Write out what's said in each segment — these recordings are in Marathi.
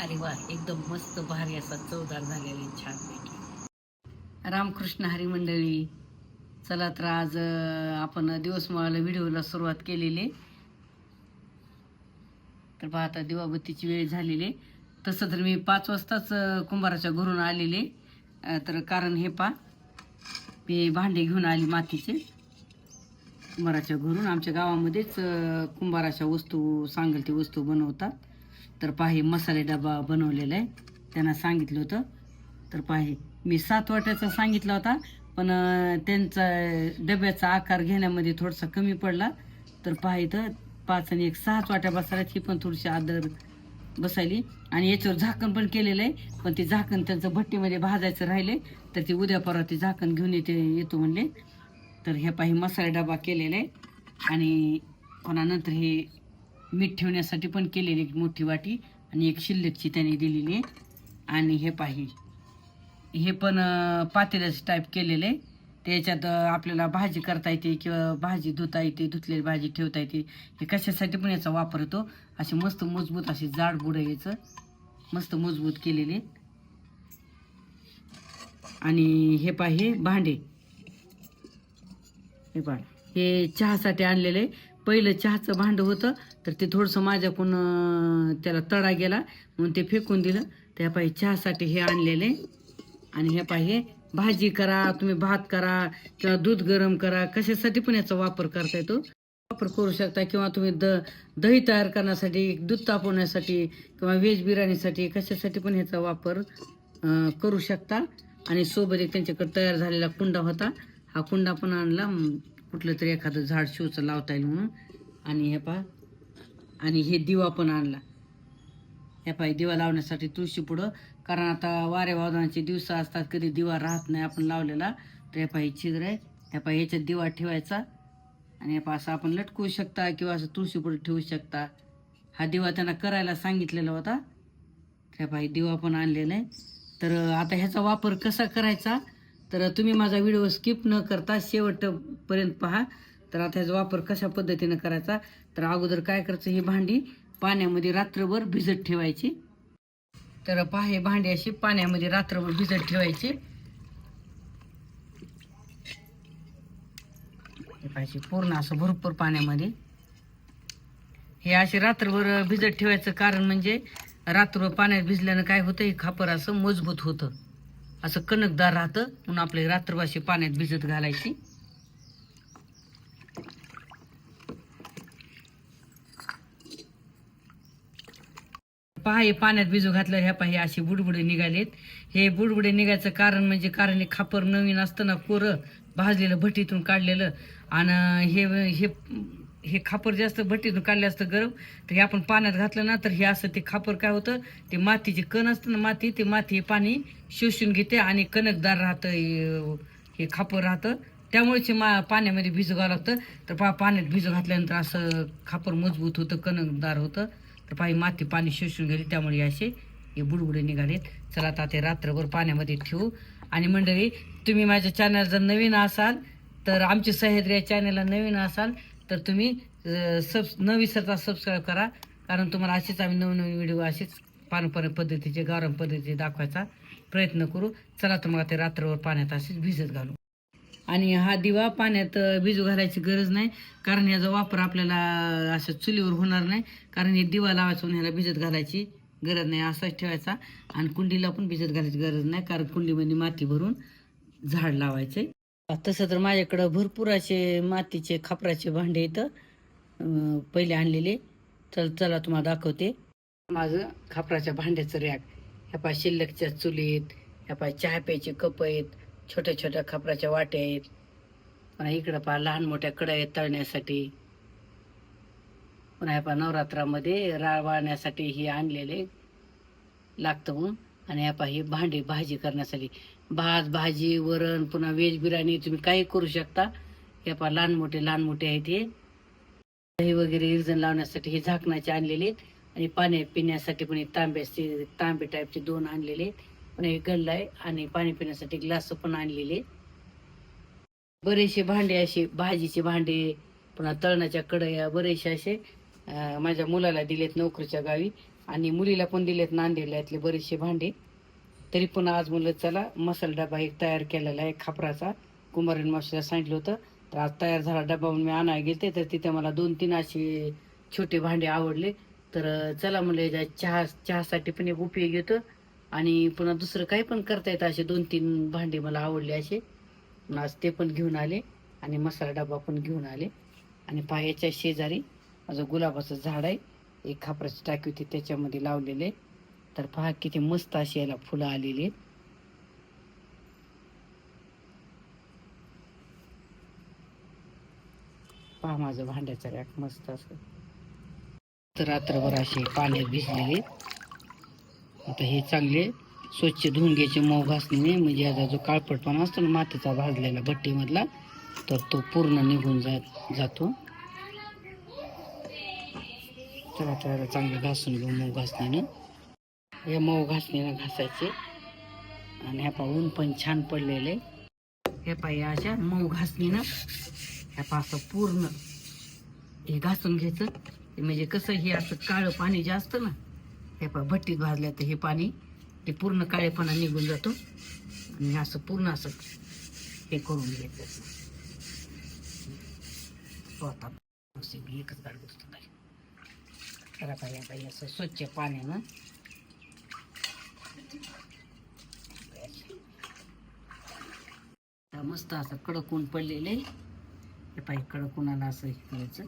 अरे वा एकदम मस्त भारी असा चवदार झालेले छान पैकी. रामकृष्ण हरी मंडळी चला तर आज आपण दिवसमाळाला व्हिडिओला सुरुवात केलेली. तर पहा आता दिवाबत्तीची वेळ झालेली. तसं तर मी पाच वाजताच कुंभाराच्या घरून आलेले. तर कारण हे पा मी भांडे घेऊन आली मातीचे. कुंभाराच्या घरून आमच्या गावामध्येच कुंभाराच्या वस्तू सांगेल ती वस्तू बनवतात. तर पाहे मसाले डबा बनवलेला आहे. त्यांना सांगितलं होतं. तर पाहे मी सात वाट्याचा सांगितला होता पण त्यांचा डब्याचा आकार घेण्यामध्ये थोडासा कमी पडला. तर पाहे तर पाच आणि एक सहाच वाट्या बसायची पण थोडीशी आदर बसायली. आणि याच्यावर झाकण पण केलेलं आहे पण ते झाकण त्यांचं भट्टीमध्ये भाजायचं राहिले तर ते उद्या परवा ते झाकण घेऊन येते येतो म्हणले. तर हे पाही मसाला डबा केलेला आहे. आणि कोणानंतर नंतर हे मीठ ठेवण्यासाठी पण केलेली एक मोठी वाटी आणि एक शिल्लकची त्यांनी दिलेली आहे आणि हे पाही हे. पण पातेल्याचं टाईप केलेलं आहे. त्याच्यात आपल्याला भाजी करता येते किंवा भाजी धुता येते धुतलेली भाजी ठेवता येते. हे कशासाठी पण याचा वापर होतो. असे मस्त मजबूत असे जाड बुडं याचं मस्त मजबूत केलेले आणि हे पाहे भांडे. हे पहा. हे चहासाठी आणलेलं आहे. पहिलं चहाचं भांडं होतं. तर ते थोडंसं माझ्याकडून त्याला तडा गेला. म्हणून ते फेकून दिलं. त्या पाहिजे चहासाठी हे आणलेले. आणि हे पाहिजे भाजी करा तुम्ही भात करा किंवा दूध गरम करा. कशासाठी पण याचा वापर करता येतो. वापर करू शकता किंवा तुम्ही द दही तयार करण्यासाठी दूध तापवण्यासाठी किंवा व्हेज बिर्याणीसाठी कशासाठी पण ह्याचा वापर करू शकता. आणि सोबत एक त्यांच्याकडे तयार झालेला कुंडा होता. हा कुंडा पण आणला. कुठलं तरी एखादं झाड शिवचं लावता येईल म्हणून. आणि हे पहा आणि हे दिवा पण आणला. या पायी दिवा लावण्यासाठी तुळशी पुढं. कारण आता वारे वादळांचे दिवस असतात कधी दिवा राहत नाही आपण लावलेला तर या पायी छिद्र आहे. ह्या पायी ह्याच्यात दिवा ठेवायचा. आणि ह्या पाय असं आपण लटकवू शकता किंवा असं तुळशी पुढे ठेवू शकता. हा दिवा त्यांना करायला सांगितलेला होता. त्या पायी दिवा पण आणलेला आहे. तर आता ह्याचा वापर कसा करायचा? तर तुम्ही माझा व्हिडिओ स्किप न करता शेवटपर्यंत पहा. तर आता ह्याचा वापर कशा पद्धतीनं करायचा? तर अगोदर काय करायचं? ही भांडी पाण्यामध्ये रात्रभर भिजत ठेवायची. तर पहा हे भांडी अशी पाण्यामध्ये रात्रभर भिजत ठेवायची. हे पाहिजे पूर्ण असं भरपूर पाण्यामध्ये. हे असे रात्रभर भिजत ठेवायचं कारण म्हणजे रात्रभर पाण्यात भिजल्यानं काय होतं हे खापर असं मजबूत होतं. असं कणकदार राहतं. म्हणून आपले रात्रभाशी पाण्यात भिजत घालायची. पहा हे पाण्यात भिजू घातलं ह्या पहा हे असे बुडबुडे निघालेत. हे बुडबुडे निघायचं कारण म्हणजे कारण हे खापर नवीन असतं ना कोरं भाजलेलं भट्टीतून काढलेलं. आणि हे हे हे खापर जास्त भट्टीतून काढलं असतं गरम तर हे आपण पाण्यात घातलं ना तर हे असं ते खापर काय होतं ते मातीचे कण असतं ना माती ते माती हे पाणी शोषून घेते आणि कणकदार राहतं हे- खापर राहतं. त्यामुळेच मा पाण्यामध्ये भिजू घालावं लागतं. तर पहा पाण्यात भिजू घातल्यानंतर असं खापर मजबूत होतं कणकदार होतं. तर पाही माती पाणी शोषून गेली त्यामुळे असे हे बुडबुडे निघालेत. चला आता ते रात्रभर पाण्यामध्ये ठेवू. आणि मंडळी तुम्ही माझ्या चॅनल जर नवीन असाल तर आमची सह्याद्री या चॅनलला नवीन असाल तर तुम्ही सब न विसरता सबस्क्राईब करा. कारण तुम्हाला असेच आम्ही नवनवीन व्हिडिओ असेच पारंपरिक पद्धतीचे गावरान पद्धतीचे दाखवायचा प्रयत्न करू. चला तुम्हाला ते रात्रभर पाण्यात असेच भिजत घालू. आणि हा दिवा पाण्यात भिजू घालायची गरज नाही कारण याचा वापर आपल्याला असं चुलीवर होणार नाही कारण हे दिवा लावायचा ह्याला भिजत घालायची गरज नाही असाच ठेवायचा. आणि कुंडीला पण भिजत घालायची गरज नाही कारण कुंडीमध्ये म्हणजे माती भरून झाड लावायचे. तसं तर माझ्याकडं भरपूर असे मातीचे खापराचे भांडे इथं पहिले आणलेले. चल चला तुम्हाला दाखवते. माझं खापराच्या भांड्याचं रॅक. ह्या पाय शिल्लकच्या चुलीत ह्या पाय चहा प्यायचे कप आहेत. छोट्या छोट्या खपराच्या वाट्या आहेत. पुन्हा इकडं पहा लहान मोठ्या कड्या आहेत तळण्यासाठी. पुन्हा पहा नवरात्रामध्ये राळ वाळण्यासाठी हे आणलेले लागतं म्हणून. आणि ह्या पहा ही भांडी भाजी करण्यासाठी. भात भाजी वरण पुन्हा व्हेज बिर्याणी तुम्ही काही करू शकता. ह्या पहा लहान मोठे लहान मोठे आहेत हे. दही वगैरे इर्जन लावण्यासाठी हे झाकणाचे आणलेले आहेत. आणि पाण्या पिण्यासाठी पण हे तांब्याचे तांबे टाईपचे दोन आणलेले आहेत. पण हे गल्ला आहे आणि पाणी पिण्यासाठी ग्लास पण आणलेले. बरेचसे भांडे असे भाजीचे भांडे पुन्हा तळणाच्या कढया बरेचसे असे माझ्या मुलाला दिलेत नोकरीच्या गावी आणि मुलीला पण दिलेत नांदेडला यातले बरेचसे भांडे. तरी पण आज म्हणलं चला मसाला डबा एक तयार केलेला आहे खापराचा. कुमारीन मावशीला सांगितलं होतं तर आज तयार झाला डबा म्हणून मी आणायला गेले तर तिथे मला दोन तीन असे छोटे भांडे आवडले. तर चला म्हणलं चहा चहासाठी पण एक उपयोग येतो आणि पुन्हा दुसरं काही पण करता येतं असे दोन तीन भांडे मला आवडले असे. आज ते पण घेऊन आले आणि मसाला डबा पण घेऊन आले. आणि पायाच्या शेजारी माझं गुलाबाचं झाड आहे. एक खापराची टाकी होती त्याच्यामध्ये लावलेले. तर पहा किती मस्त अशी याला फुलं आलेली आहेत. पहा माझं भांड्याचं रॅक मस्त असं. तर रात्रभर असे पाण्यात भिजलेले आता हे चांगले स्वच्छ धुवून घ्यायचे मऊ घासणीने म्हणजे याचा जो काळपटपणा असतो ना मातीचा भाजलेला भट्टीमधला तर तो पूर्ण निघून जात जातो. तर त्याला चांगलं घासून घेऊ मऊ घासणीनं. हे मऊ घासणीनं घासायचे. आणि ह्या पा ऊन पण छान पडलेले. हे पा या अशा मऊ घासणीनं ह्या पा असं पूर्ण हे घासून घ्यायचं. म्हणजे कसं हे असं काळं पाणी जे असतं ना हे पण भट्टीत भाजलं तर हे पाणी ते पूर्ण काळेपणा निघून जातो. आणि असं पूर्ण असं हे करून घ्यायचं हो, आता एकच गाड बसतो नाही तर आता या बाई असं स्वच्छ पाण्यानं मस्त असं कडक ऊन पडलेले हे पाहिजे कडक उन्हाला असं हे करायचं.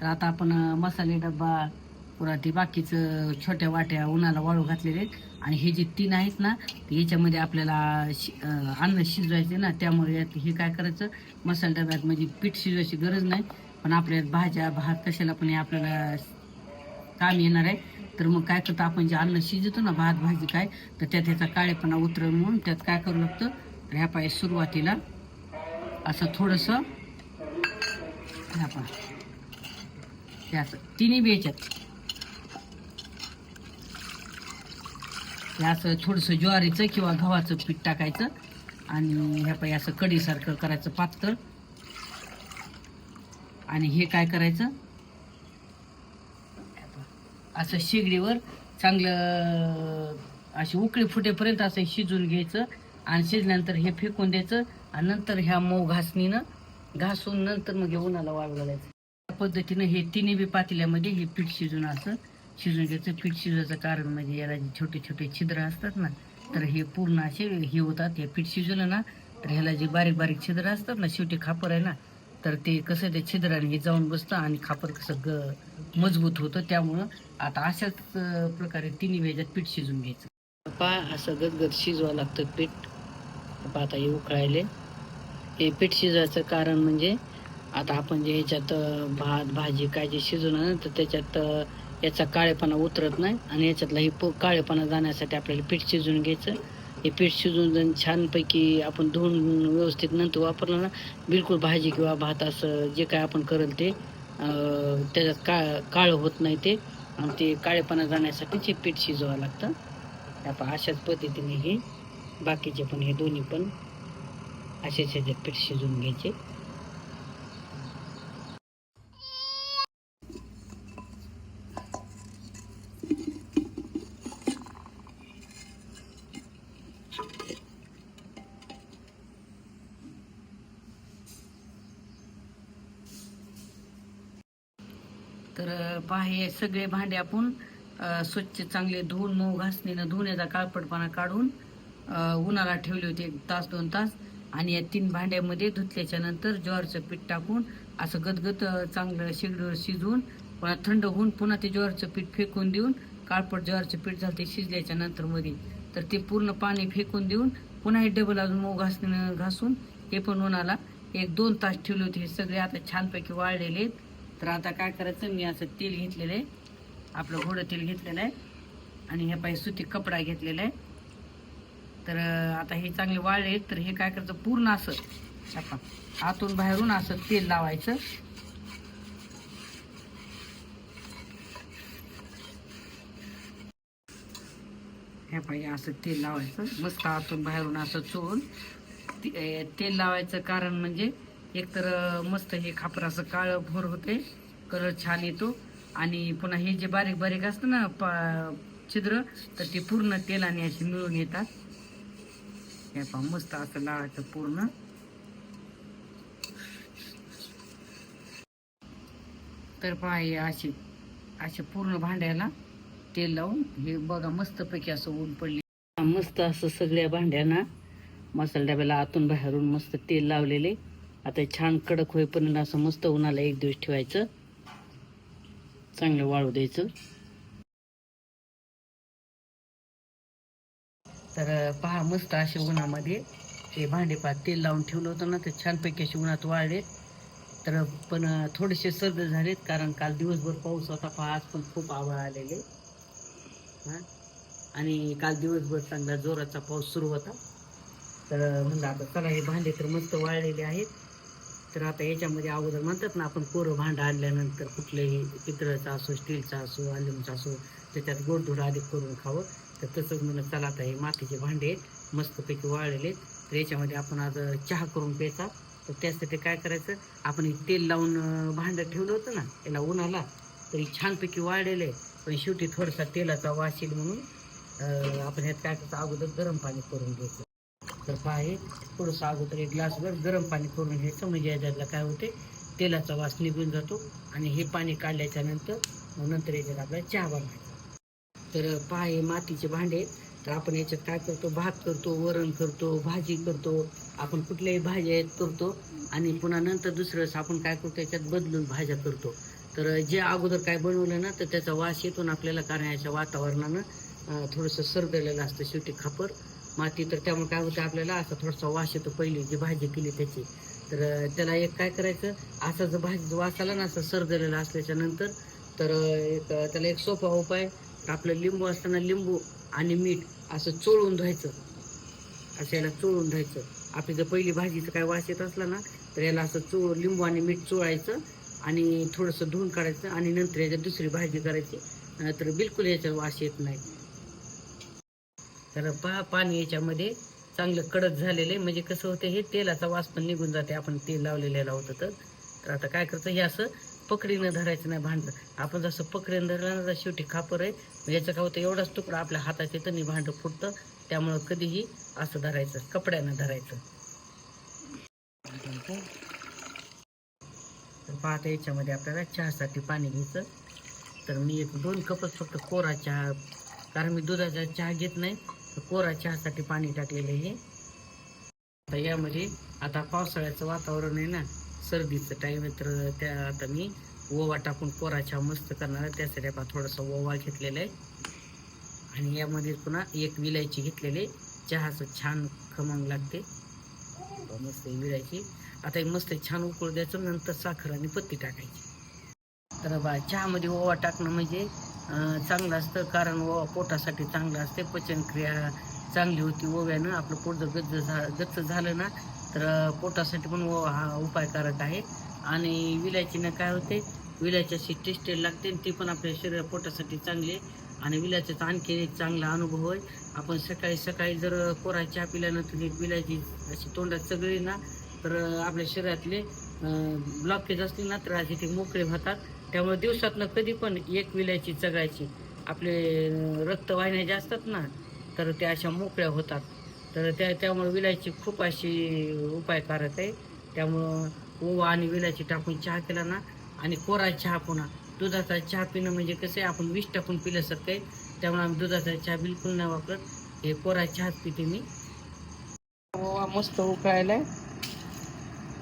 तर आता आपण मसाले डब्बा पुरा ते बाकीचं छोट्या वाट्या उन्हाला वाळू घातलेले आहेत. आणि हे जे तीन आहेत ना याच्यामध्ये आपल्याला शि अन्न शिजवायचे ना त्यामुळे हे काय करायचं मसाला डब्यात म्हणजे पीठ शिजवायची गरज नाही. पण आपल्या भाज्या भात कशाला पण हे आपल्याला काम येणार आहे. तर मग काय करतो आपण जे अन्न शिजवतो ना भात भाजी काय तर त्यात त्याचा काळेपणा उतरवून म्हणून त्यात काय करू लागतं तर ह्या पाय सुरुवातीला असं थोडंसं ह्या पण हे असं तिन्ही बी याच्यात. हे असं थोडंसं ज्वारीचं किंवा गव्हाचं पीठ टाकायचं आणि ह्या पाय असं कढीसारखं करायचं पातळ. आणि हे काय करायचं? असं शेगडीवर चांगलं अशी उकळी फुटेपर्यंत असं शिजून घ्यायचं आणि शिजल्यानंतर हे फेकून द्यायचं आणि नंतर ह्या मऊ घासणीनं घासून नंतर मग हे उन्हाला वाळू घालायचं. त्या पद्धतीनं हे तिन्ही बी पातेल्यामध्ये हे पीठ शिजून असं शिजून घ्यायचं. पीठ शिजवायचं कारण म्हणजे याला जे छोटे छोटे छिद्र असतात ना तर हे पूर्ण असे हे होतात. हे पीठ शिजवलं ना तर ह्याला जे बारीक बारीक छिद्र असतात ना शेवटी खापर आहे ना तर ते कसं ते छिद्राने हे जाऊन बसतं आणि खापर कसं ग मजबूत होतं. त्यामुळं आता अशाच प्रकारे तिन्ही वेळात पीठ शिजून घ्यायचं. पा असं गदगद शिजवावं लागतं पीठ. पहा आता हे उकळायले. हे पीठ शिजवायचं कारण म्हणजे आता आपण जे ह्याच्यात भात भाजी काय जे शिजवलं ना तर त्याच्यात याचा काळेपणा उतरत नाही आणि याच्यातला हे प काळेपणा जाण्यासाठी आपल्याला पीठ शिजून घ्यायचं. हे पीठ शिजवून छानपैकी आपण धुवून व्यवस्थित नंतर वापरलं ना बिलकुल भाजी किंवा भात असं जे काय आपण करेल ते त्याच्यात काळ काळं होत नाही ते. आणि ते काळेपणा जाण्यासाठीच हे पीठ शिजवावं लागतं. आपण अशाच पद्धतीने हे बाकीचे पण हे दोन्ही पण असेच ह्याच्यात पीठ शिजून घ्यायचे. तर पाहे पहा हे सगळे भांडे आपण अं, स्वच्छ चांगले धुवून मऊ घासणीनं धुवून याचा काळपटपणा काढून अं, उन्हाला ठेवले होते एक तास दोन तास. आणि या तीन भांड्यामध्ये धुतल्याच्या नंतर ज्वारचं पीठ टाकून असं गदगद चांगलं शेगडीवर शिजवून पुन्हा थंड होऊन पुन्हा ते ज्वारचं पीठ फेकून देऊन काळपट ज्वारचं पीठ झालं ते शिजल्याच्या नंतर मध्ये. तर ते पूर्ण पाणी फेकून देऊन पुन्हा हे डबल अजून मऊ घास घासून हे पण उन्हाला एक दोन तास ठेवले होते. हे सगळे आता छानपैकी वाळलेले आहेत. तर आता काय करायचं मी असं तेल घेतलेलं आहे. आपलं घोडं तेल घेतलेलं आहे. आणि हे पाहिजे सुती कपडा घेतलेला आहे. तर आता हे चांगले वाळले तर हे काय करायचं? पूर्ण असं आपण आतून बाहेरून असं तेल लावायचं. हे पाहिजे असं तेल लावायचं. मस्त आतून बाहेरून असं चोळून ते- तेल लावायचं कारण म्हणजे एकतर मस्त हे खापर असं काळं भोर होते कलर छान येतो. आणि पुन्हा हे जे बारीक बारीक असतं ना पा छिद्र तर ते पूर्ण तेलाने असे मिळून येतात. हे पहा मस्त असं लावायचं पूर्ण. तर पहा हे अशी असे पूर्ण भांड्याला तेल लावून हे बघा मस्तपैकी असं ऊन पडले. मस्त असं सगळ्या भांड्यांना मसाला डब्याला आतून बाहेरून मस्त तेल लावलेले. आता छान कडक होईपर्यंत असं मस्त उन्हाला एक दिवस ठेवायचं. चांगलं वाळू द्यायचं. तर पहा मस्त असे उन्हामध्ये हे भांडे पहा तेल लावून ठेवलं होतं ना ते छानपैकी असे उन्हात वाळले तर पण थोडेसे सर्द झालेत कारण काल दिवसभर पाऊस होता पहा आज पण खूप आभाळ आलेले. हां? आणि काल दिवसभर चांगला जोराचा पाऊस सुरू होता. तर म्हणलं आता चला हे भांडे तर मस्त वाळलेले आहेत. तर आता याच्यामध्ये अगोदर म्हणतात ना आपण कोरं भांडं आणल्यानंतर कुठलंही पितळचं असो स्टीलचं असो अल्युमचं असो त्याच्यात गोडधोड आधी करून खावं. तर तसंच म्हणलं चला आता हे मातीचे भांडे आहेत मस्तपैकी वाळलेले आहेत. तर याच्यामध्ये आपण आज चहा करून प्यायचा. तर त्यासाठी काय करायचं आपण हे तेल लावून भांडं ठेवलं होतं ना त्याला उन्हाला तरी छानपैकी वाळलेलं आहे. पण शेवटी थोडासा तेलाचा वास येईल म्हणून आपण ह्यात काय करायचं अगोदर गरम पाणी करून घ्यायचं. तर काय थोडंसं अगोदर एक ग्लासभर गरम पाणी करून घ्यायचं. म्हणजे याच्यातला काय होते तेलाचा वास निघून जातो. आणि हे पाणी काढल्याच्या नंतर नंतर याच्यात आपल्याला चहा बनवायचा. तर पाय हे मातीचे भांडे तर आपण याच्यात काय करतो? भात करतो वरण करतो भाजी करतो. आपण कुठल्याही भाज्या आहेत करतो. आणि पुन्हा नंतर दुसरं आपण काय करतो? याच्यात बदलून भाज्या करतो. तर जे अगोदर काय बनवलं ना तर त्याचा वास येतो ना आपल्याला कारण याच्या वातावरणानं थोडंसं सरदलेलं असतं शेवटी खापर. माती तर त्यामुळे काय होतं आपल्याला असा थोडासा वास येतो पहिली जी भाजी केली त्याची. तर त्याला एक काय करायचं? असा जर भाजी वास आला ना असं सरदलेला असल्याच्या नंतर तर एक त्याला एक सोपा उपाय आपलं लिंबू असताना लिंबू आणि मीठ असं चोळून धुवायचं. असं याला चोळून धुवायचं. आपली जर पहिली भाजीचं काय वास येत असला ना तर याला असं चो लिंबू आणि मीठ चोळायचं आणि थोडंसं धुवून काढायचं आणि नंतर याच्यात दुसरी भाजी करायची. तर बिलकुल याच्यात वास येत नाही. तर पहा पाणी याच्यामध्ये चांगलं कडक झालेलं आहे. म्हणजे कसं होतं हे तेलाचा वास पण निघून जाते. आपण तेल लावलेलं होतं तर. तर आता काय करतं हे असं पकडीनं धरायचं नाही भांडं आपण जसं पकडीनं धरलं ना तर शेवटी खापर आहे. म्हणजे याचं काय होतं एवढाच तुकडा आपल्या हातात येतं आणि भांडं फुटतं. त्यामुळं कधीही असं धरायचं कपड्यानं धरायचं. तर पाहता याच्यामध्ये आपल्याला चहासाठी पाणी घ्यायचं. तर मी एक दोन कपच फक्त कोरा चहा कारण मी दुधाचा चहा घेत नाही. तर कोरा चहासाठी पाणी टाकलेलं आहे. आता यामध्ये आता पावसाळ्याचं वातावरण आहे ना सर्दीचं टाईम आहे तर त्या आता मी ओवा टाकून कोराच्या चहा मस्त करणार आहे. त्यासाठी आपण थोडासा ओवा घेतलेला आहे. आणि यामध्ये पुन्हा एक विलायची घेतलेली चहाचं छान खमंग लागते. मस्त विलायची. आता हे मस्त छान उकळू द्यायचं नंतर साखर आणि पत्ती टाकायची. तर बा चहामध्ये ओवा टाकणं म्हणजे चांगलं असतं कारण ओवा पोटासाठी चांगलं असते. पचनक्रिया चांगली होती ओव्यानं. आपलं पोट जर गच्च झा गच्च झालं ना तर पोटासाठी पण ओवा हा उपायकारक आहे. आणि विलायचीनं काय होते विलायच्याशी टेस्टेड लागते आणि ती पण आपल्या शरीर पोटासाठी चांगली आहे. आणि विलायचीचा आणखी एक चांगला अनुभव होय आपण सकाळी सकाळी जर कोरा चहा पिल्यानंतर एक विलायची अशी तोंडात सगळी ना तर आपल्या शरीरातले ब्लॉकेज असतील ना तर असे ते मोकळे होतात. त्यामुळे दिवसातनं कधी पण एक विलायची चगायची आपले रक्तवाहिन्या ज्या असतात ना तर त्या अशा मोकळ्या होतात. तर त्या त्यामुळे विलायची खूप अशी उपायकारक आहे. त्यामुळं ओवा आणि विलायची टाकून चहा केला ना आणि कोरा चहा पुन्हा. दुधाचा चहा पिणं म्हणजे कसं आहे आपण विष टाकून पिल्यासारखं आहे त्यामुळे आम्ही दुधाचा चहा बिलकुल नाही वापरत. हे कोरा चहाच पिते मी. ओवा मस्त उकळायला.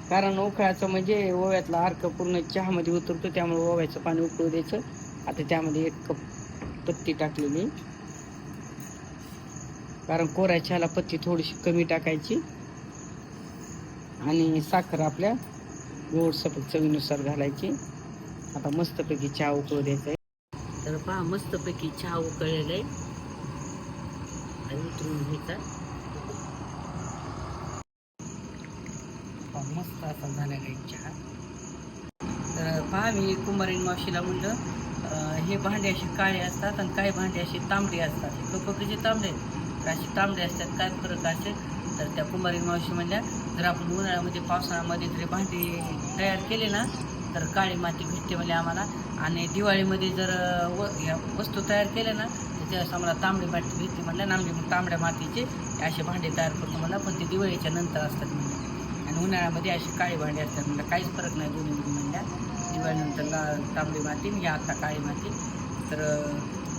कारण उकळायचं म्हणजे ओव्यातला अर्क पूर्ण चहामध्ये उतरतो त्यामुळे ओव्याचं पाणी उकळू द्यायचं. आता त्यामध्ये एक कप पत्ती टाकलेली कारण कोऱ्या चहाला पत्ती थोडीशी कमी टाकायची. आणि साखर आपल्या गोड सफेद चवीनुसार घालायची. आता मस्तपैकी चहा उकळू द्यायचा आहे. तर पहा मस्तपैकी चहा उकळलेला आहे. आणि उतरून घ्यायचा. पहा, मस्त असा झालेला आहे चहा. तर पहा मी कुंभारीन मावशीला म्हणलं हे भांडे असे काळे असतात आणि काही भांडे असे तांबडे असतात. हे कप तांबडे आहेत? तर असे तांबडे असतात काय फरक असेल तर त्या कुंभारी मावशी म्हणल्या जर आपण उन्हाळ्यामध्ये पावसाळ्यामध्ये जर भांडी तयार केले ना तर काळी माती भेटते म्हणजे आम्हाला. आणि दिवाळीमध्ये जर व या वस्तू तयार केल्या ना तर त्यावेळेस आम्हाला तांबडी माती भेटते म्हणलं ना आम्ही मग तांबड्या मातीचे असे भांडे तयार करतो म्हणलं पण ते दिवाळीच्या नंतर असतात म्हणलं आणि उन्हाळ्यामध्ये अशी काळी भांडी असतात म्हणजे काहीच फरक नाही दोन्हीमध्ये म्हणल्या. दिवाळीनंतर ला तांबडी माती आणि आता काळी माती. तर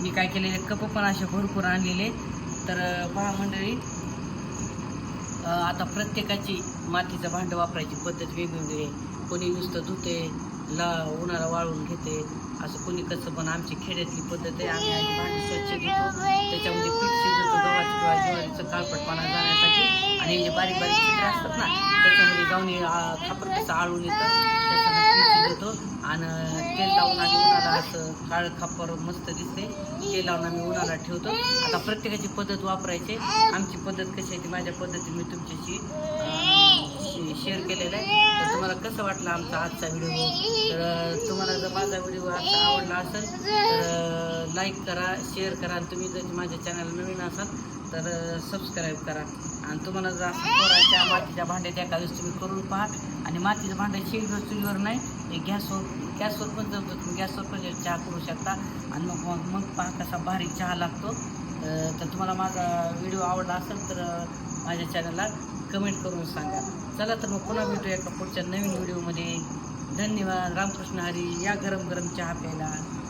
मी काय केलेले कप पण असे भरपूर आणलेले. तर पहा मंडळी आता प्रत्येकाची मातीचं भांडं वापरायची पद्धत वेगवेगळी आहे. कोणी नुसतं धुते ला उन्हाला वाळून घेते असं कोणी कसं पण आमची खेड्यातली पद्धत आहे आम्ही आधी भांडी स्वच्छ घेतो त्याच्यामध्ये पीठ शिजवतो गव्हाचं किंवा ज्वारीचं काळपटपणा जाण्यासाठी. आणि जे बारीक बारीक छिद्र असतात ना त्याच्यामध्ये जाऊन हे, खापर कसं आळून येतं त्याच्यामध्ये पीठ शिजवतो. आणि तेल लावून आम्ही उन्हाला असं काळं खापर मस्त दिसते. तेल लावून आम्ही उन्हाला ठेवतो. आता प्रत्येकाची पद्धत वापरायची. आमची पद्धत कशी आहे ती माझ्या पद्धतीने मी तुमच्याशी शेअर केलेलं आहे. तर तुम्हाला कसं वाटलं आमचा आजचा व्हिडिओ तर तुम्हाला जर माझा व्हिडिओ आजचा आवडला असेल तर लाईक करा शेअर करा. आणि तुम्ही जर माझ्या चॅनल नवीन असाल तर सबस्क्राईब करा. आणि तुम्हाला जर असं पोराच्या मातीच्या भांड्याच्या एका तुम्ही करून पहा आणि मातीचं भांडं शेगडीवर चुलीवर नाही ते गॅसवर गॅसवर पण जर तुम्ही गॅसवर पण चहा करू शकता. आणि मग मग मग पहा कसा भारी चहा लागतो. तर तुम्हाला माझा व्हिडिओ आवडला असेल तर माझ्या चॅनलला कमेंट करून सांगा. चला तर मग पुन्हा भेटूया एका पुढच्या नवीन व्हिडिओमध्ये धन्यवाद. रामकृष्ण हरी. या गरम गरम चहा प्यायला.